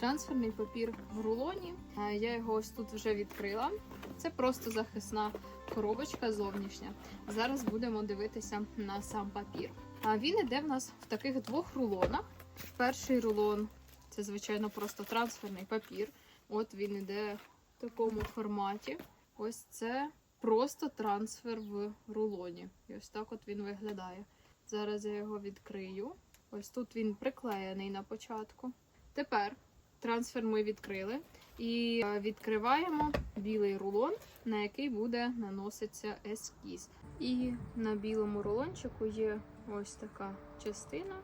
трансферний папір в рулоні. Я його ось тут вже відкрила. Це просто захисна коробочка зовнішня. Зараз будемо дивитися на сам папір. А він іде в нас в таких двох рулонах. Перший рулон це, звичайно, просто трансферний папір. От він іде в такому форматі. Ось це просто трансфер в рулоні. І ось так от він виглядає. Зараз я його відкрию. Ось тут він приклеєний на початку. Тепер трансфер ми відкрили і е, відкриваємо білий рулон, на який буде наноситься ескіз. І на білому рулончику є ось така частина,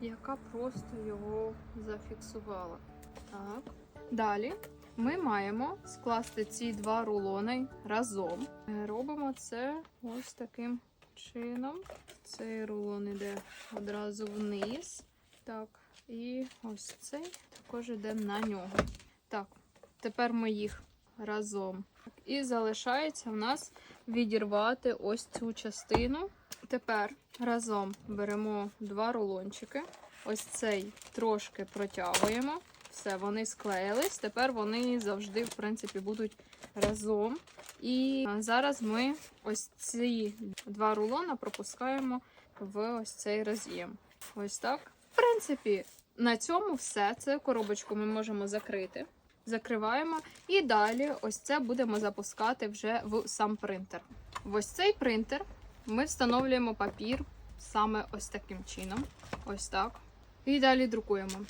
яка просто його зафіксувала. Так. Далі ми маємо скласти ці два рулони разом. Е, Робимо це ось таким чином. Цей рулон іде одразу вниз. Так, і ось цей також йде на нього. Так, тепер ми їх разом. І залишається в нас відірвати ось цю частину. Тепер разом беремо два рулончики. Ось цей трошки протягуємо. Все, вони склеїлись. Тепер вони завжди, в принципі, будуть разом. І зараз ми ось ці два рулона пропускаємо в ось цей роз'єм. Ось так. Принципі, на цьому все. Це коробочку ми можемо закрити. Закриваємо. І далі ось це будемо запускати вже в сам принтер. В ось цей принтер ми встановлюємо папір саме ось таким чином. Ось так. І далі друкуємо.